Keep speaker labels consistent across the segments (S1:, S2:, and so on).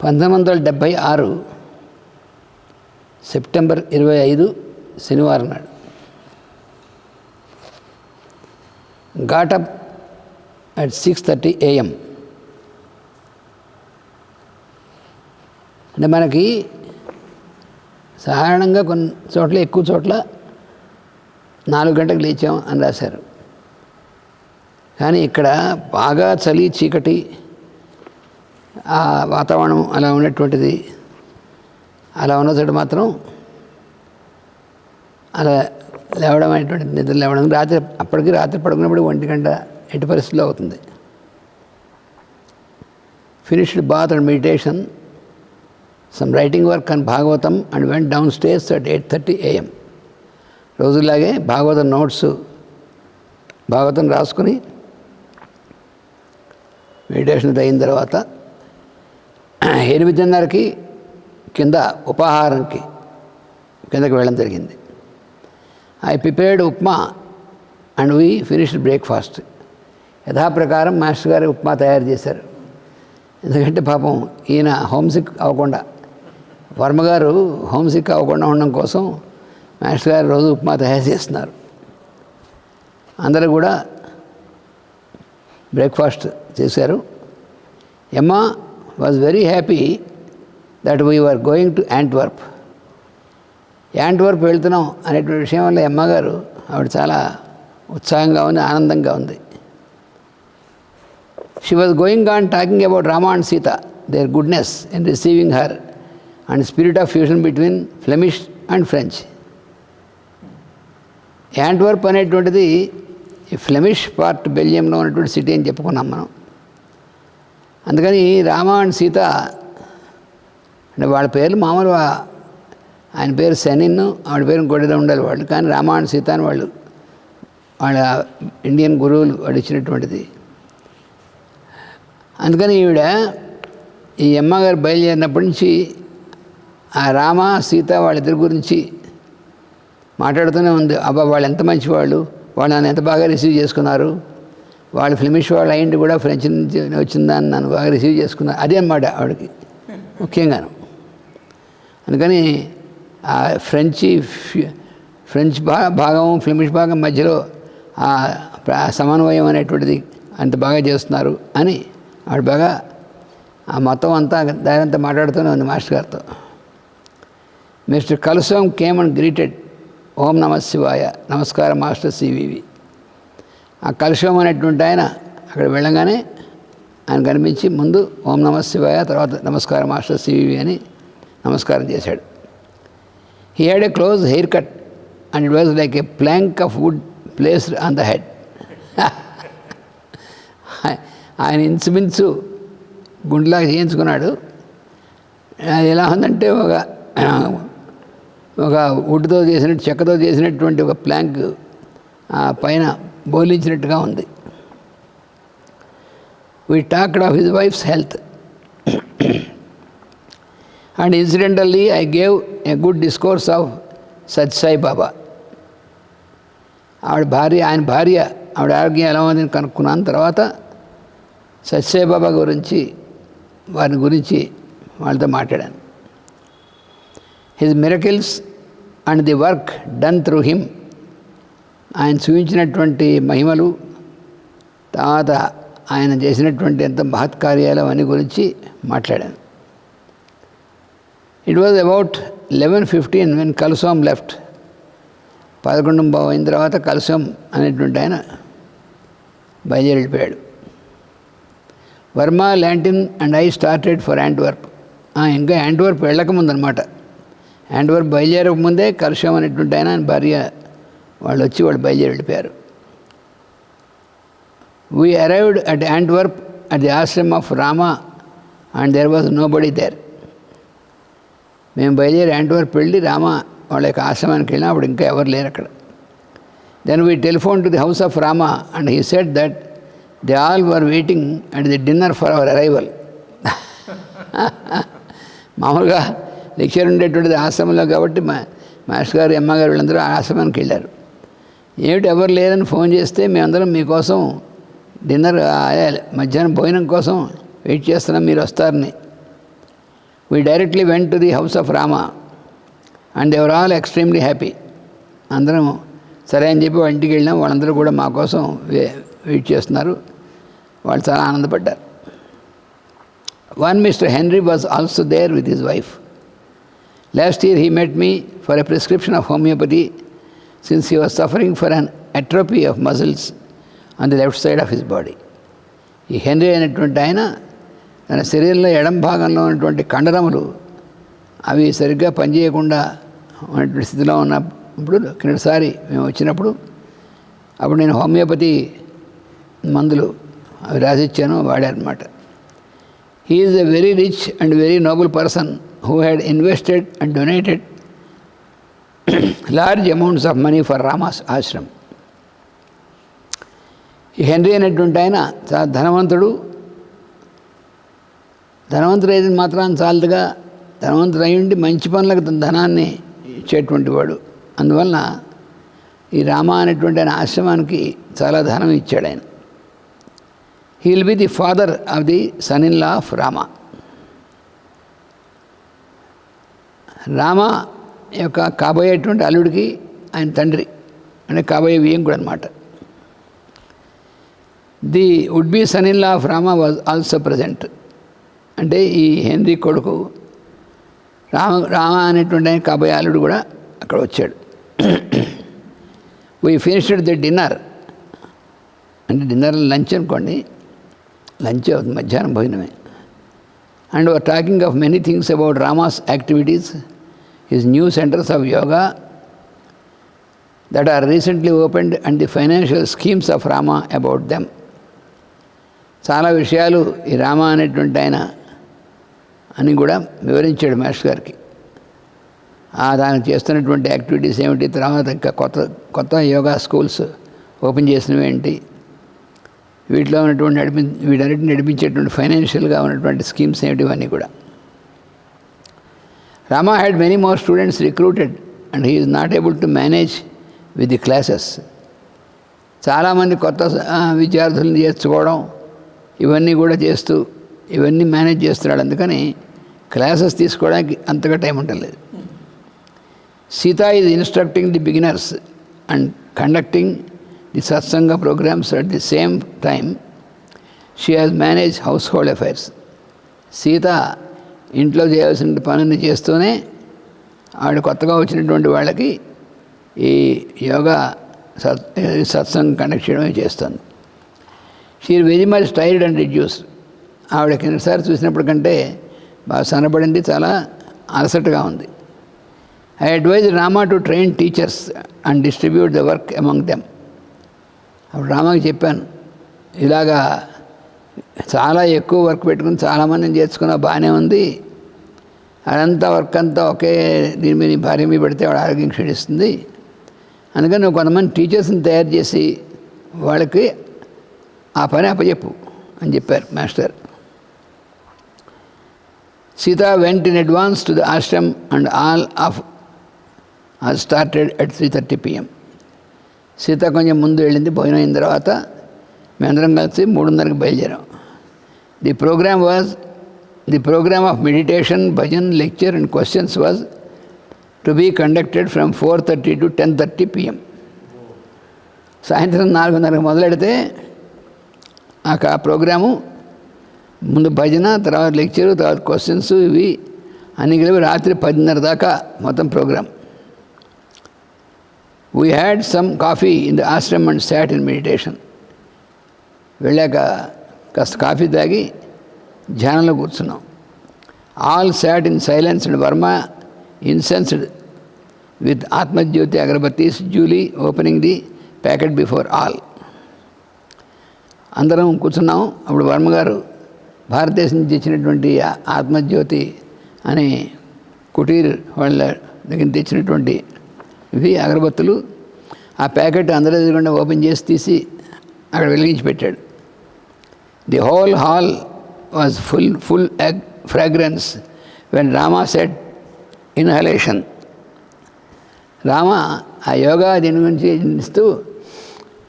S1: పంతొమ్మిది వందల డెబ్భై ఆరు సెప్టెంబర్ ఇరవై ఐదు శనివారం నాడు got up at six thirty AM. అంటే మనకి సాధారణంగా కొన్ని చోట్ల ఎక్కువ చోట్ల నాలుగు గంటలకు లేచాం అని రాశారు. కానీ ఇక్కడ బాగా చలి చీకటి ఆ వాతావరణం అలా ఉన్నటువంటిది అలా ఉన్న మాత్రం అలా లేవడం అనేటువంటి నిద్ర లేవడం. రాత్రి అప్పటికి రాత్రి పడుకున్నప్పుడు ఒంటి గంట ఎట్టి పరిస్థితిలో అవుతుంది. Finished bath and meditation some writing work and Bhagavatam and went down stage at eight thirty AM రోజులాగే Bhagavatam notes Bhagavatam రాసుకుని మెడిటేషన్ అయిన తర్వాత ఎనిమిదిన్నరకి కింద ఉపాహారంకి కిందకి వెళ్ళడం జరిగింది. I prepared upma and we finished breakfast. యథాప్రకారం master గారు ఉప్మా తయారు చేశారు. ఎందుకంటే పాపం ఈయన హోమ్సిక్ అవ్వకుండా వర్మ గారు హోమ్సిక్ అవ్వకుండా ఉండడం కోసం మాస్టర్ గారు రోజు ఉప్మా తయారు చేస్తున్నారు. అందరూ కూడా బ్రేక్ఫాస్ట్ చేశారు. Emma was very happy that we were going to Antwerp Antwerp వెళ్తున్నాం అనేటువంటి విషయం వల్ల అమ్మగారు ఆవిడ చాలా ఉత్సాహంగా ఉంది ఆనందంగా ఉంది. She was going on talking about Rama and Sita their goodness in receiving her and spirit of fusion between Flemish and French Antwerp అనేటువంటిది ఈ ఫ్లెమిష్ పార్ట్ బెల్జియంలో ఉన్నటువంటి సిటీ అని చెప్పుకున్నాం మనం. అందుకని రామ అండ్ సీత అంటే వాళ్ళ పేర్లు మామూలు ఆయన పేరు శనిన్ ఆవిడ పేరు గొడవ ఉండాలి వాళ్ళు. కానీ రామ అండ్ సీత అని వాళ్ళు వాళ్ళ ఇండియన్ గురువులు వాడు ఇచ్చినటువంటిది. అందుకని ఈవిడ ఈ అమ్మగారు బయలుదేరినప్పటి నుంచి ఆ రామ సీత వాళ్ళిద్దరి గురించి మాట్లాడుతూనే ఉంది. అబ్బా వాళ్ళు ఎంత మంచి వాళ్ళు వాళ్ళు నన్ను ఎంత బాగా రిసీవ్ చేసుకున్నారు. వాళ్ళు ఫ్లెమిష్ వాళ్ళు అయ్యింది కూడా ఫ్రెంచ్ నుంచి వచ్చిందని నన్ను బాగా రిసీవ్ చేసుకున్నారు అదే అన్నమాట ఆవిడకి ముఖ్యంగాను. అందుకని ఆ ఫ్రెంచి ఫ్రెంచ్ భాగం ఫ్లెమిష్ భాగం మధ్యలో ఆ సమన్వయం అనేటువంటిది అంత బాగా చేస్తున్నారు అని ఆవిడ బాగా ఆ మొత్తం అంతా దానంతా మాట్లాడుతూనే ఉంది మాస్టర్ గారితో. Mister Kalusam came and greeted. ఓం నమ శివాయ. నమస్కారం మాస్టర్ సివివి ఆ కలుషం అనేటువంటి ఆయన అక్కడ వెళ్ళగానే ఆయన కనిపించి ముందు ఓం నమ శివాయ తర్వాత నమస్కారం మాస్టర్ సివివి అని నమస్కారం చేశాడు. He had a close haircut and it was like a plank of wood placed on the head ఆయన ఇంచుమించు గుండెలాగా చేయించుకున్నాడు. అది ఎలా ఉందంటే ఒక ఒక వుడ్తో చేసినట్టు చెక్కతో చేసినటువంటి ఒక ప్లాంక్ పైన బోలించినట్టుగా ఉంది. We talked of his wife's health and incidentally I gave a good discourse of Satsai Baba ఆవిడ భార్య ఆయన భార్య ఆవిడ ఆరోగ్యం ఎలా ఉందని కనుక్కున్నాను. తర్వాత సత్సాయి బాబా గురించి వారి గురించి వాళ్ళతో మాట్లాడాను. His miracles and the work done through him ఆయన చూపించినటువంటి మహిమలు తర్వాత ఆయన చేసినటువంటి ఎంత మహత్కార్యాలు అవన్నీ గురించి మాట్లాడాను. It was about eleven fifteen when Kalsom left పదకొండు బావు అయిన తర్వాత కలుసోమ్ అనేటువంటి ఆయన బయలుదేరిపోయాడు. Varma ల్యాంటిన్ and I started for Antwerp ఇంకా యాంట్వర్ప్ వెళ్ళకముందనమాట యాంట్వర్ప్ బయలుదేరక ముందే కలుషం అనేటువంటి ఆయన భార్య వాళ్ళు వచ్చి వాళ్ళు బయలుదేరి వెళ్ళిపోయారు. We at at at the ashram of Rama and and was nobody there మేము బయలుదేరి యాంట్వర్ప్ వెళ్ళి రామ వాళ్ళ యొక్క ఆశ్రమానికి వెళ్ళినా అప్పుడు ఇంకా ఎవరు లేరు అక్కడ. Then we telephone to the house of Rama and he said that the all were waiting and the dinner for our arrival మామూలుగా లెక్చర్ ఉండేటువంటిది ఆశ్రమంలో కాబట్టి మా మాస్టర్ గారు అమ్మగారు వీళ్ళందరూ ఆశ్రమానికి వెళ్ళారు. ఏమిటి ఎవరు లేరని ఫోన్ చేస్తే మేమందరం మీకోసం డిన్నర్ మధ్యాహ్నం భోజనం కోసం వెయిట్ చేస్తున్నాం మీరు వస్తారని. We directly went to the house of Rama and ever all extremely happy అందరం సరే అని చెప్పి వాళ్ళ ఇంటికి వెళ్ళాం వాళ్ళందరూ కూడా మా కోసం వెయిట్ చేస్తున్నారు. వాళ్ళు చాలా ఆనందపడ్డారు. One mister Henry was also there with his wife last year he met me for a prescription of homeopathy since he was suffering for an atrophy of muscles on the left side of his body ఈ Henry అయినటువంటి ఆయన తన శరీరంలో ఎడం భాగంలో ఉన్నటువంటి కండరములు అవి సరిగ్గా పనిచేయకుండా ఉన్నటువంటి స్థితిలో ఉన్నప్పుడు కిందసారి మేము వచ్చినప్పుడు అప్పుడు నేను హోమియోపతి మందులు అవి రాసిచ్చాను వాడారనమాట he is a very rich and very noble person who had invested and donated large amounts of money for Rama's ashram ఈ హెన్రీ అనేటువంటి ఆయన చాలా ధనవంతుడు. ధనవంతుడు అయితే మాత్రం చాలదుగా. ధనవంతుడు అయి ఉండి మంచి పనులకు తన ధనాన్ని ఇచ్చేటువంటి వాడు. అందువలన ఈ రామ అనేటువంటి ఆయన ఆశ్రమానికి చాలా ధనం ఇచ్చాడు ఆయన. He will be the father of the son in law of Rama Rama యొక్క కాబోయేటువంటి అల్లుడికి ఆయన తండ్రి అంటే కాబోయే వియంకుడు అనమాట the would be son in law of Rama was also present. అంటే ఈ హెన్రీ కొడుకు రామ రామ అనేటువంటి ఆయన కాబోయే అల్లుడు కూడా అక్కడ వచ్చాడు. వీ ఫినిష్డ్ ది డిన్నర్ అంటే డిన్నర్ లంచ్ అనుకోండి లంచ్ అవుతుంది మధ్యాహ్నం భోజనమే. And were talking of many things about Rama's activities his new centres of yoga that are recently opened and the financial schemes of Rama about them చాలా విషయాలు ఈ రామ అనేటువంటి ఆయన అని కూడా వివరించాడు మాస్టర్ గారికి. ఆ దానికి చేస్తున్నటువంటి యాక్టివిటీస్ ఏమిటి? తర్వాత ఇంకా కొత్త కొత్త యోగా స్కూల్స్ ఓపెన్ చేసినవి ఏంటి? వీటిలో ఉన్నటువంటి నడిపి వీటన్నిటిని నడిపించేటువంటి ఫైనాన్షియల్గా ఉన్నటువంటి స్కీమ్స్ ఏమిటి? ఇవన్నీ కూడా. Rama had many more students recruited and he is not able to manage with the classes చాలామంది కొత్త విద్యార్థులను చేర్చుకోవడం ఇవన్నీ కూడా చేస్తూ ఇవన్నీ మేనేజ్ చేస్తున్నాడు. అందుకని క్లాసెస్ తీసుకోవడానికి అంతగా టైం ఉండలేదు Sita is instructing the beginners and conducting the satsang programmes at the same time she has manage household affairs Sita ఇంట్లో చేయాల్సిన పనిని చేస్తూనే ఆవిడ కొత్తగా వచ్చినటువంటి వాళ్ళకి ఈ యోగా సత్ సత్సంగం కండక్ట్ చేయడమే చేస్తుంది. She very much tired and reduce ఆవిడ కిందసారి చూసినప్పటికంటే బాగా సనబడింది చాలా అలసటగా ఉంది. I advise Rama to train teachers and distribute the work among them అప్పుడు రామాకి చెప్పాను ఇలాగా చాలా ఎక్కువ వర్క్ పెట్టుకుని చాలామంది చేర్చుకున్నా బాగానే ఉంది. అదంతా వర్క్ అంతా ఒకే దీని మీద భార్య మీద పెడితే వాడు ఆరోగ్యం క్షీణిస్తుంది. అందుకని నువ్వు కొంతమంది టీచర్స్ని తయారు చేసి వాళ్ళకి ఆ పని అప్పచెప్పు అని చెప్పారు master. Sita went in advance to the ashram and all of all started at three thirty PM Sita కొంచెం ముందు వెళ్ళింది భోజనం అయిన తర్వాత మేమందరం కలిసి మూడున్నరకు బయలుదేరాం. The program was the program of meditation bhajan lecture and questions was to be conducted from four thirty to ten thirty PM సాయంత్రం నాలుగున్నరకు మొదలెడితే ఆ కా- ప్రోగ్రాము ముందు భజన తర్వాత లెక్చరు తర్వాత క్వశ్చన్స్ ఇవి అన్ని కలిపి రాత్రి పదిన్నర దాకా మొత్తం program we had some coffee in the ashram and sat in meditation వెళ్ళాక కాస్త కాఫీ తాగి ధ్యానంలో కూర్చున్నాం. All sat in silenced Varma incensed with Atmajyoti agarbattis Julie opening the packet before all. అందరం కూర్చున్నాం. అప్పుడు వర్మ గారు భారతదేశం నుంచి ఇచ్చినటువంటి ఆత్మజ్యోతి అనే కుటీర్ వాళ్ళ దగ్గర తెచ్చినటువంటి ఇవి అగరబత్తులు ఆ ప్యాకెట్ అందరూ ఎదురుగుండా ఓపెన్ చేసి తీసి అక్కడ వెలిగించి పెట్టాడు. The whole hall was full full fragrance when Rama set inhalation Rama ఆ యోగా దీని గురించి ఇస్తూ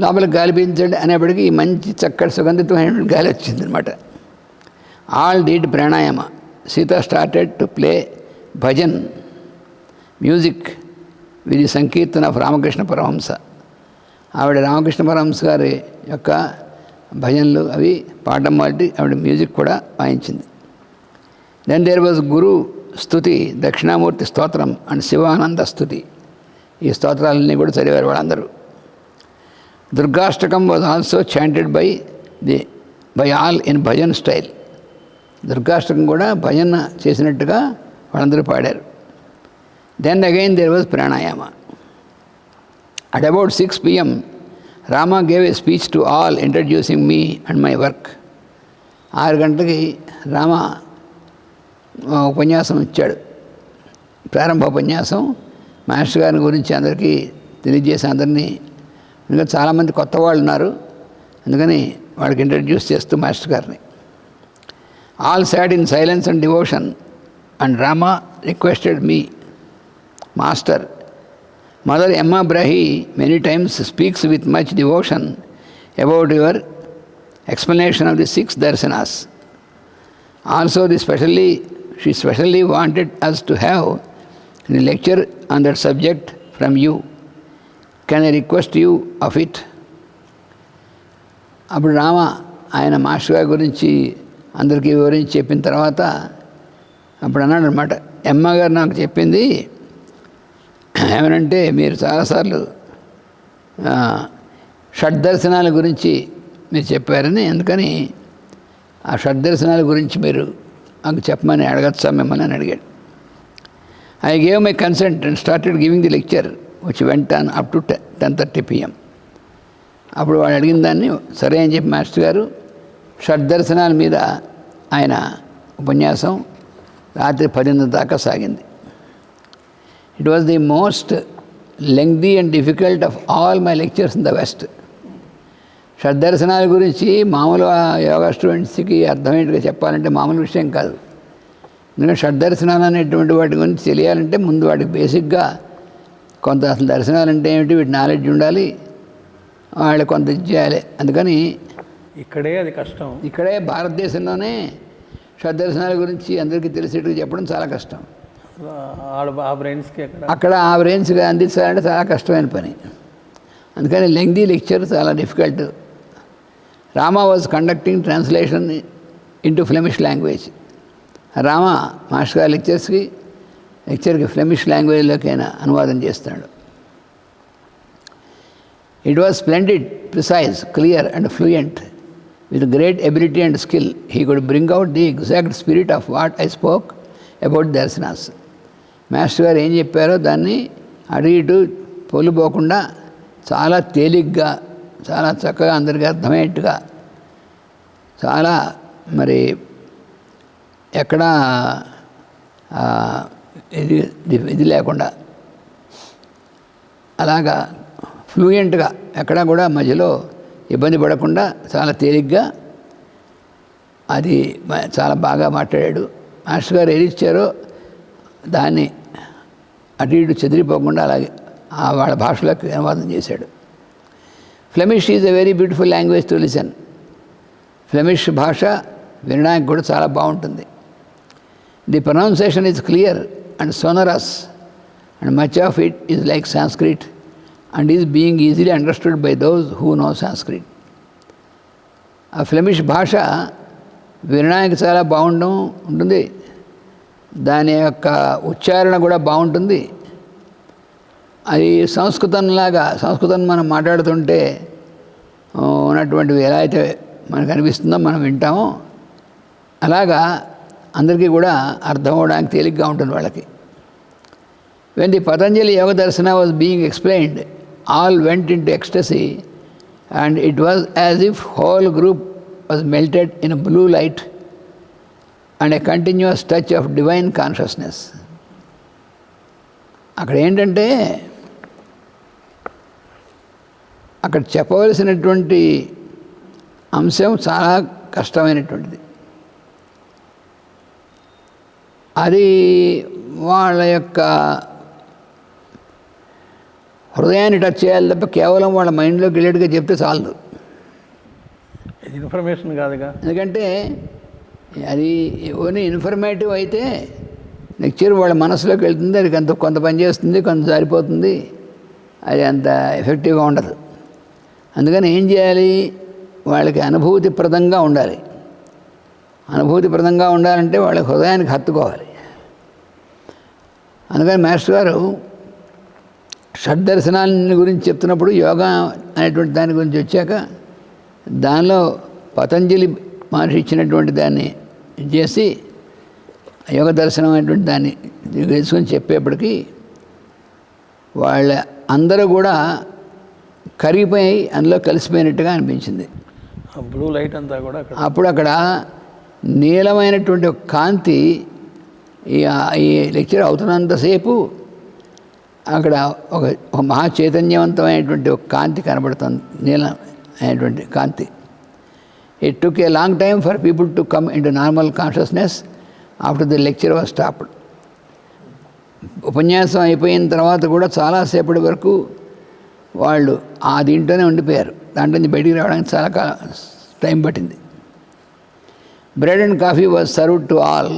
S1: లోపలికి గాలి పీల్చండి అనేప్పటికీ మంచి చక్కటి సుగంధితమైన గాలి వచ్చిందనమాట all did pranayama Sita started to play bhajan music విధి సంకీర్తన ఆఫ్ రామకృష్ణ పరమహంస ఆవిడ రామకృష్ణ పరమహంస గారి యొక్క భజనలు అవి పాడడం మొదటి ఆవిడ మ్యూజిక్ కూడా వాయించింది. Then there was guru stuti Dakshinamurthy stotram and Sivananda స్థుతి ఈ స్తోత్రాలన్నీ కూడా చదివారు వాళ్ళందరూ. Durgashtakam was also chanted by the by all in bhajan style Durgashtakam కూడా భజన చేసినట్టుగా వాళ్ళందరూ పాడారు. Then again there was pranayama at about six PM Rama gave a speech to all introducing me and my work ఆరు గంటలకి రామ ఉపన్యాసం ఇచ్చాడు. ప్రారంభ ఉపన్యాసం. మాస్టర్ గారి గురించి అందరికీ తెలియజేసి అందరినీ ఇంకా చాలామంది కొత్త వాళ్ళు ఉన్నారు. అందుకని వాళ్ళకి ఇంట్రడ్యూస్ చేస్తూ మాస్టర్ గారిని. All sat in silence and devotion and Rama requested me master mother Emma బ్రహి many times speaks with much devotion about your explanation of the six darshanas also the specially she specially wanted us to have the lecture on that subject from you can I request you of it అప్పుడు రామ ఆయన master గారి గురించి అందరికీ వివరించి చెప్పిన తర్వాత అప్పుడు అన్నాడు అనమాట ఎమ్మ గారు నాకు చెప్పింది ఏమనంటే మీరు చాలాసార్లు షడ్దర్శనాల గురించి మీరు చెప్పారని అందుకని ఆ షడ్దర్శనాల గురించి మీరు నాకు చెప్పమని అడగచ్చా మిమ్మల్ని అని అడిగాడు. I gave my consent and started giving the lecture వచ్చి went on up to ten thirty PM అప్పుడు వాడు అడిగిన దాన్ని సరే అని చెప్పి మాస్టర్ గారు షడ్దర్శనాల మీద ఆయన ఉపన్యాసం రాత్రి పదిన్నర దాకా సాగింది. It was the most lengthy and difficult of all my lectures in the west షడ్దర్శనాల గురించి మామూలు యోగా స్టూడెంట్స్కి అర్థమయ్యేట్టుగా చెప్పాలంటే మామూలు విషయం కాదు. ఎందుకంటే షడ్దర్శనాలు అనేటువంటి వాటి గురించి తెలియాలంటే ముందు వాటికి బేసిక్గా కొంత అసలు దర్శనాలు అంటే ఏమిటి వీటి నాలెడ్జ్ ఉండాలి వాళ్ళు కొంత ఇది చేయాలి. అందుకని
S2: ఇక్కడే అది కష్టం.
S1: ఇక్కడే భారతదేశంలోనే షడ్దర్శనాల గురించి అందరికీ తెలిసేట్టుగా చెప్పడం చాలా కష్టం.
S2: ఆ బ్రెయిన్స్కి
S1: అక్కడ ఆ బ్రెయిన్స్గా అందించాలంటే చాలా కష్టమైన పని. అందుకని లెంగ్దీ లెక్చర్ చాలా difficult Rama was conducting translation into Flemish language Rama master గారి లెక్చర్స్కి లెక్చర్కి ఫ్లెమిష్ లాంగ్వేజ్లోకి ఆయన అనువాదం చేస్తాడు. It was splendid precise clear and fluent with great ability and skill he could bring out the exact spirit of what I spoke about darshanas master గారు ఏం చెప్పారో దాన్ని అటు ఇటు పోలిపోకుండా చాలా తేలిగ్గా చాలా చక్కగా అందరికీ అర్థమయ్యేట్టుగా చాలా మరి ఎక్కడా ఇది ఇది- లేకుండా అలాగా ఫ్లూయెంట్గా ఎక్కడా కూడా మధ్యలో ఇబ్బంది పడకుండా చాలా తేలిగ్గా అది చాలా బాగా మాట్లాడాడు. మాస్టర్ గారు ఏది ఇచ్చారో దాన్ని అటు ఇటు చెదిరిపోకుండా అలాగే ఆ వాళ్ళ భాషలోకి అనువాదం చేశాడు. Flemish is a very beautiful language to listen Flemish భాష వినడానికి కూడా చాలా బాగుంటుంది. The pronunciation is clear and sonorous and much of it is like Sanskrit and is being easily understood by those who know Sanskrit ఆ Flemish భాష వినడానికి చాలా బాగుండడం ఉంటుంది. దాని యొక్క ఉచ్చారణ కూడా బాగుంటుంది. అది సంస్కృతంలాగా సంస్కృతం మనం మాట్లాడుతుంటే ఉన్నటువంటివి ఎలా అయితే మనకు అనిపిస్తుందో మనం వింటామో అలాగా అందరికీ కూడా అర్థం అవడానికి తేలిగ్గా ఉంటుంది వాళ్ళకి. When the Patanjali yoga darshana was being explained all went into ecstasy and it was as if whole group was melted in blue light and a continuous touch of divine consciousness. అక్కడ ఏంటంటే అక్కడ చెప్పవలసినటువంటి అంశం చాలా కష్టమైనటువంటిది. అది వాళ్ళ యొక్క హృదయాన్ని touch చేయాలి తప్ప కేవలం వాళ్ళ మైండ్లోకి వెళ్ళేట్టుగా చెప్తే చాలదు.
S2: ఇది ఇన్ఫర్మేషన్ కాదుగా.
S1: ఎందుకంటే అది ఓన్లీ ఇన్ఫర్మేటివ్ అయితే లెక్చర్ వాళ్ళ మనసులోకి వెళ్తుంది అది కొంత కొంత పని చేస్తుంది కొంత జారిపోతుంది అది అంత ఎఫెక్టివ్గా ఉండదు. అందుకని ఏం చేయాలి? వాళ్ళకి అనుభూతిప్రదంగా ఉండాలి. అనుభూతిప్రదంగా ఉండాలంటే వాళ్ళ హృదయానికి హత్తుకోవాలి. అందుకని మాస్టర్ గారు షడ్దర్శనాన్ని గురించి చెప్తున్నప్పుడు యోగా అనేటువంటి దాని గురించి వచ్చాక దానిలో పతంజలి మహర్షి ఇచ్చినటువంటి దాన్ని చేసి యోగ దర్శనం అనేటువంటి దాన్ని వేసుకొని చెప్పేప్పటికీ వాళ్ళ అందరూ కూడా కరిగిపోయి అందులో కలిసిపోయినట్టుగా అనిపించింది.
S2: బ్లూ లైట్ అంతా కూడా
S1: అప్పుడు అక్కడ నీలమైనటువంటి ఒక కాంతి ఈ ఈ లెక్చర్ అవుతున్నంతసేపు అక్కడ ఒక ఒక మహా చైతన్యవంతమైనటువంటి ఒక కాంతి కనబడుతుంది. నీలం అయినటువంటి కాంతి. It took a long time for people to come into normal consciousness after the lecture was stopped ఉపన్యాసం అయిపోయిన తర్వాత కూడా చాలాసేపటి వరకు వాళ్ళు ఆ దీంట్లోనే ఉండిపోయారు. దాంట్లో నుంచి బయటికి రావడానికి చాలా కాలం టైం పట్టింది. Bread and coffee was serve to all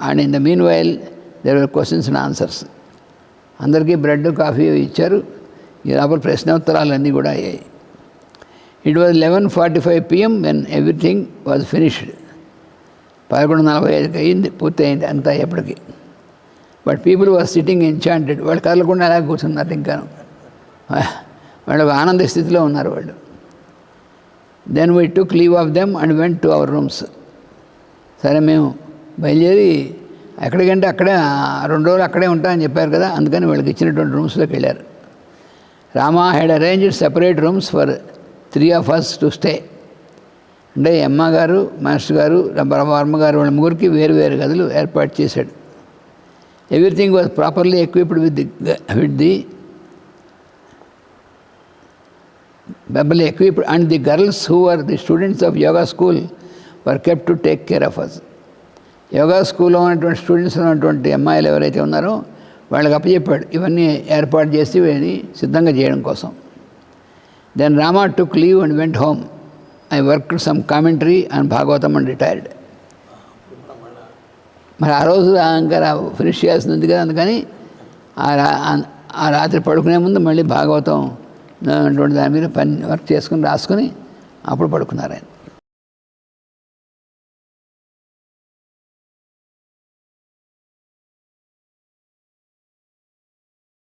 S1: and in the meanwhile there were questions and answers అందరికీ బ్రెడ్ కాఫీ ఇచ్చారు. ఈ లోపల ప్రశ్నోత్తరాలన్నీ కూడా అయ్యాయి. It was eleven forty five PM when everything was finished పదకొండు నలభై ఐదుకి అయింది పూర్తి అయింది అంతా ఎప్పటికీ but people was sitting enchanted వాళ్ళు కదలకుండా అలా కూర్చున్నారు ఇంకాను వాళ్ళు ఆనంద స్థితిలో ఉన్నారు వాళ్ళు. Then we took leave of them and went to our rooms సరే మేము బయలుదేరి ఎక్కడికంటే అక్కడే రెండు రోజులు అక్కడే ఉంటామని చెప్పారు కదా అందుకని వాళ్ళకి ఇచ్చినటువంటి రూమ్స్లోకి వెళ్ళారు. Rama had arranged separate rooms for three of us to stay అంటే అమ్మగారు మాస్టర్ గారు వర్మ గారు వాళ్ళ ముగ్గురికి వేరు వేరు గదులు ఏర్పాటు చేశాడు. Everything was properly equipped with with the Babble equipped and the girls who are the students of yoga school were kept to take care of us yoga స్కూల్లో ఉన్నటువంటి స్టూడెంట్స్ ఉన్నటువంటి అమ్మాయిలు ఎవరైతే ఉన్నారో వాళ్ళకి అప్పచెప్పాడు. ఇవన్నీ ఏర్పాటు చేసి సిద్ధంగా చేయడం కోసం. Then Rama took leave and went home I work some commentary and Bhagavatam and retired మరి ఆ రోజు ఇంకా ఫినిష్ చేయాల్సింది ఉంది కదా అందుకని ఆ రా- ఆ రాత్రి పడుకునే ముందు మళ్ళీ భాగవతం అటువంటి దాని మీద పని వర్క్ చేసుకుని రాసుకుని అప్పుడు పడుకున్నారు ఆయన.